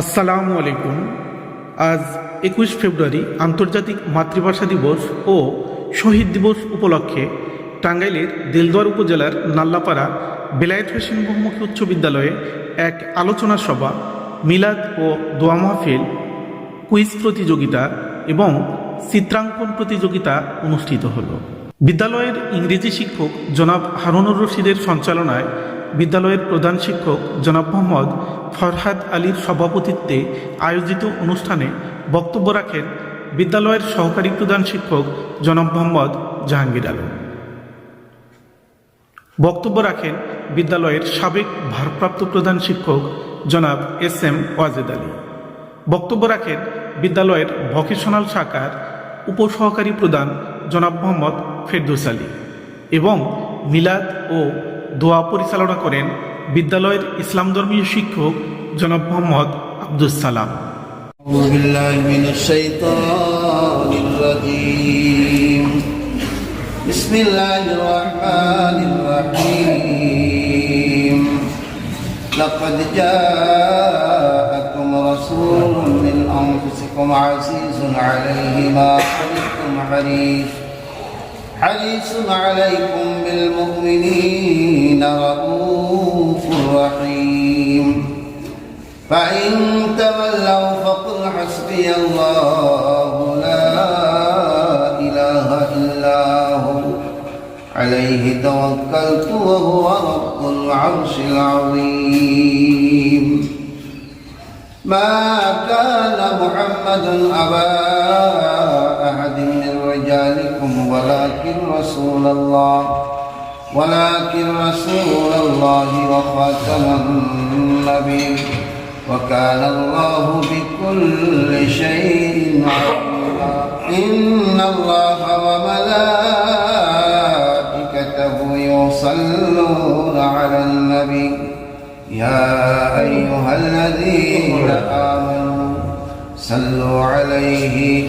আসসালামু আলাইকুম। আজ একুশ ফেব্রুয়ারি, আন্তর্জাতিক মাতৃভাষা দিবস ও শহীদ দিবস উপলক্ষে টাঙ্গাইলের দেলদুয়ার উপজেলার নাল্লাপাড়া বেলায়েত হোসেন বহুমুখী উচ্চ বিদ্যালয়ে এক আলোচনা সভা, মিলাদ ও দোয়া মাহফিল, কুইজ প্রতিযোগিতা এবং চিত্রাঙ্কন প্রতিযোগিতা অনুষ্ঠিত হলো। বিদ্যালয়ের ইংরেজি শিক্ষক জনাব হারুনুর রশিদের সঞ্চালনায় বিদ্যালয়ের প্রধান শিক্ষক জনাব মোহাম্মদ ফরহাদ আলীর সভাপতিত্বে আয়োজিত অনুষ্ঠানে বক্তব্য রাখেন বিদ্যালয়ের সহকারী প্রধান শিক্ষক জনাব মোহাম্মদ জাহাঙ্গীর আলম। বক্তব্য রাখেন বিদ্যালয়ের সাবেক ভারপ্রাপ্ত প্রধান শিক্ষক জনাব এস এম ওয়াজেদ আলী। বক্তব্য রাখেন বিদ্যালয়ের ভকেশনাল শাখার উপসহকারী প্রধান জনাব মোহাম্মদ ফেরদৌস আলী এবং মিলাদ ও দোয়া পরিচালনা করেন বিদ্যালয়ের ইসলাম ধর্মীয় শিক্ষক জনাব মোহাম্মদ আব্দুস সালাম أعوذ بالله من الشيطان الرجيم بسم الله الرحمن الرحيم لقد جاءكم رسول من أنفسكم عزيز عليه ما عنتم حريص حريص عليكم بالمؤمنين رؤوف رحيم. فإن تولوا فقل حسبي الله لا إله إلا هو. عليه توكلت وهو رب العرش العظيم. ما كان محمد أبا أحد من رجالكم ولكن رسول الله ولكن رسول الله وخاتم النبي وكان الله بكل شيء عليما. إن الله وملائكته يصلون على النبي. يا أيها الذين آمنوا صلوا عليه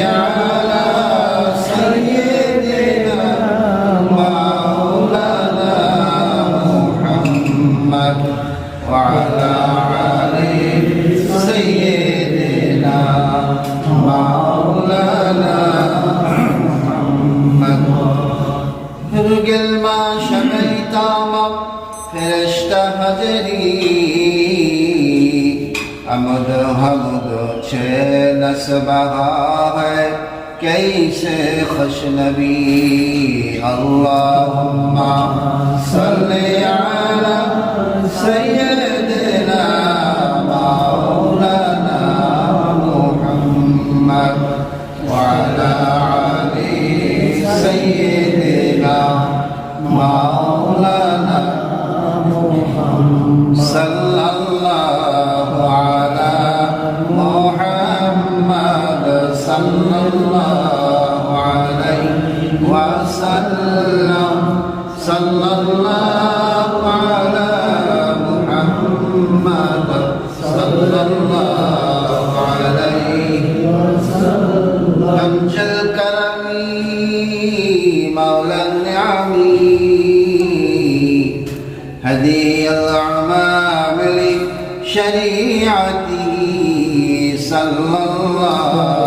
हमद हमद छे नसबहा है कैसे खुशनबी अल्लाहुम्मा सल्ले अला सय्यदना मौलाना मुहम्मद वअला आलि सय्यदना मौलाना وسلم. صلى الله على محمد. صلى الله عليه أمجى الكرم مولى النعم هدي الأعمام لشريعته. صلى الله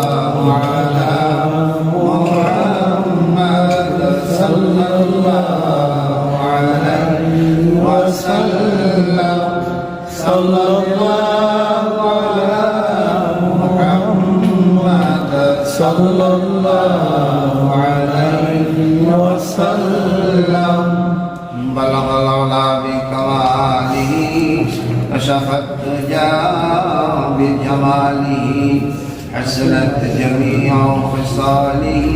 صلى الله عليه وسلم. بلغ العلا بكماله كشف الدجى بجماله حسنت جميع خصاله.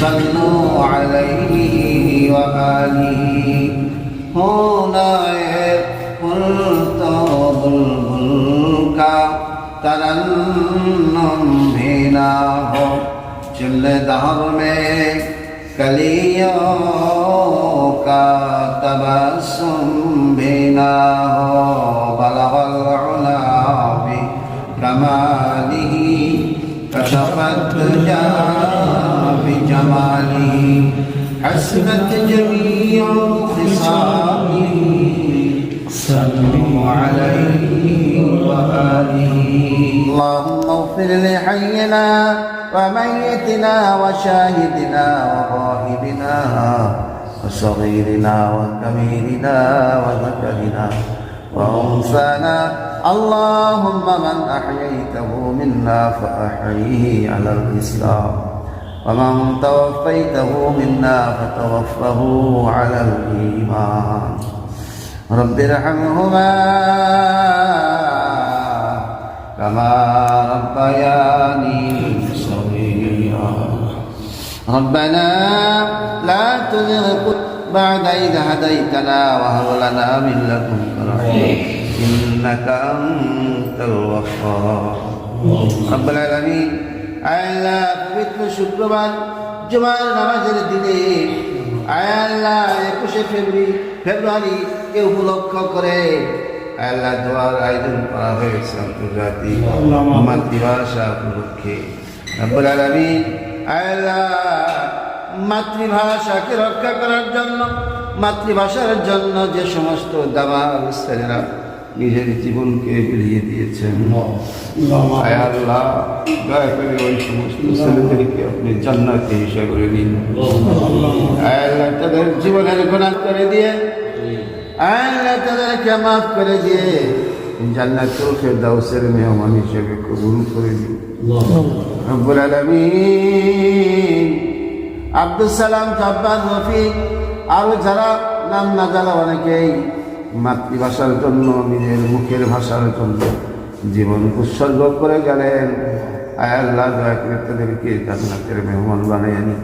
صلوا عليه وآله. هنا قلت ترنم بھینا ہو چلے دہر میں کلیوں کا تبسم بھینا ہو بلغ العلا بھی کمالی کشفت جا بھی جمالی حسنت جمیع خسابی صلوا عليه وآله. اللهم اغفر لحينا وميتنا وشاهدنا وغائبنا وصغيرنا وكبيرنا وذكرنا وأنثانا. اللهم من أحييته منا فأحييه على الإسلام. ومن توفيته منا فتوفه على الإيمان. رب ارحمهما كما ربياني صغيرا ربنا لا تزغ قلوبنا بعد إذ هديتنا وهب لنا من لدنك رحمة إنك أنت الوهاب رب العالمين আল্লাহ পবিত্র শুক্রবার জুমার নামাজের দিনে আল্লাহ একুশে ফেব্রুয়ারি ফেব্রুয়ারি কে উপলক্ষ করে। আল্লাহ দোয়ার আয়োজন করা হয়েছে আন্তর্জাতিক মাতৃভাষা উপলক্ষে। রব্বুল আলামিন আল্লাহ মাতৃভাষাকে রক্ষা করার জন্য মাতৃভাষার জন্য যে সমস্ত দাবা ছেলেরা নিজের জীবনকে বেরিয়ে দিয়েছেন। আল্লাহ। দয়া করে ওই সমস্ত ছেলেদেরকে আপনি জান্নাতি হিসাবে করে নিন। আল্লাহ। তাদের জীবনের গুণা করে দিয়ে আল্লাহ তাদেরকে মাফ করে দিয়ে জান্নাতুল ফেরদাউসের মেহমান হিসেবে কবুল করে দিন রব্বুল আলামিন। আব্দুল সালাম জব্বার রফিক আরও যারা নাম না জানা অনেকেই মাতৃভাষার জন্য, নিজের মুখের ভাষার জন্য জীবন উৎসর্গ করে গেলেন। আয় আল্লাহ, দয়া তাদেরকে জান্নাতের মেহমান বানিয়ে নিন।